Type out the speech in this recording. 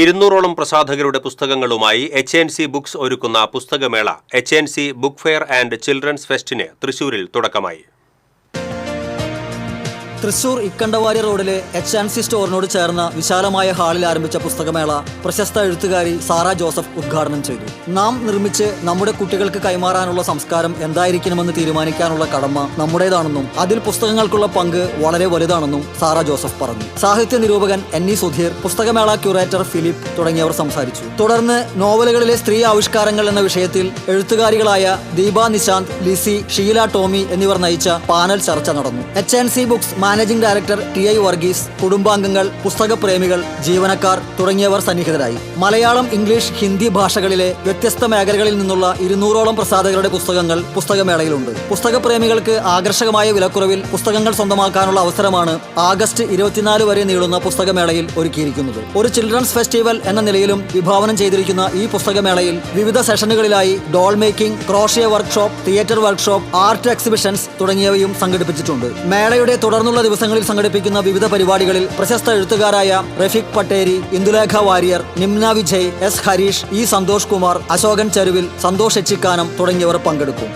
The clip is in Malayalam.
ഇരുന്നൂറോളം പ്രസാധകരുടെ പുസ്തകങ്ങളുമായി എച്ച് എൻ സി ബുക്സ് ഒരുക്കുന്ന പുസ്തകമേള H N C book fair and children's ഫെസ്റ്റിന് തൃശൂരിൽ തുടക്കമായി. തൃശൂർ ഇക്കണ്ടവാരി റോഡിലെ എച്ച് ആൻഡ് സി സ്റ്റോറിനോട് ചേർന്ന വിശാലമായ ഹാളിൽ ആരംഭിച്ച പുസ്തകമേള പ്രശസ്ത എഴുത്തുകാരി സാറ ജോസഫ് ഉദ്ഘാടനം ചെയ്തു. നാം നിർമ്മിച്ച് നമ്മുടെ കുട്ടികൾക്ക് കൈമാറാനുള്ള സംസ്കാരം എന്തായിരിക്കണമെന്ന് തീരുമാനിക്കാനുള്ള കടമ നമ്മുടേതാണെന്നും അതിൽ പുസ്തകങ്ങൾക്കുള്ള പങ്ക് വളരെ വലുതാണെന്നും സാറ ജോസഫ് പറഞ്ഞു. സാഹിത്യ നിരൂപകൻ എൻ ഇ സുധീർ പുസ്തകമേള ക്യൂറേറ്റർ ഫിലിപ്പ് തുടങ്ങിയവർ സംസാരിച്ചു. തുടർന്ന് നോവലുകളിലെ സ്ത്രീ ആവിഷ്കാരങ്ങൾ എന്ന വിഷയത്തിൽ എഴുത്തുകാരികളായ ദീപ നിശാന്ത് ലിസി ഷീല ടോമി എന്നിവർ നയിച്ച പാനൽ ചർച്ച നടന്നു. H and C books managing director T I Varghese കുടുംബാംഗങ്ങൾ പുസ്തകപ്രേമികൾ ജീവനക്കാർ തുടങ്ങിയവർ സന്നിഹിതരായി. മലയാളം ഇംഗ്ലീഷ് ഹിന്ദി ഭാഷകളിലെ വ്യത്യസ്ത മേഖലകളിൽ നിന്നുള്ള ഇരുന്നൂറോളം പ്രസാധകരുടെ പുസ്തകങ്ങൾ പുസ്തകമേളയിലുണ്ട്. പുസ്തകപ്രേമികൾക്ക് ആകർഷകമായ വിലക്കുറവിൽ പുസ്തകങ്ങൾ സ്വന്തമാക്കാനുള്ള അവസരമാണ് ആഗസ്റ്റ് ഇരുപത്തിനാല് വരെ നീളുന്ന പുസ്തകമേളയിൽ ഒരുക്കിയിരിക്കുന്നത്. ഒരു ചിൽഡ്രൻസ് ഫെസ്റ്റിവൽ എന്ന നിലയിലും വിഭാവനം ചെയ്തിരിക്കുന്ന ഈ പുസ്തകമേളയിൽ വിവിധ സെഷനുകളിലായി doll making crochet workshop theatre workshop art exhibitions തുടങ്ങിയവയും സംഘടിപ്പിച്ചിട്ടുണ്ട്. മേളയുടെ തുടർന്നുള്ള ദിവസങ്ങളിൽ സംഘടിപ്പിക്കുന്ന വിവിധ പരിപാടികളിൽ പ്രശസ്ത എഴുത്തുകാരായ റഫീഖ് പട്ടേരി ഇന്ദുലേഖ വാര്യർ നിംന വിജയ് എസ് ഹരീഷ് ഇ സന്തോഷ് കുമാർ അശോകൻ ചരുവിൽ സന്തോഷ് എച്ചിക്കാനം തുടങ്ങിയവർ പങ്കെടുക്കും.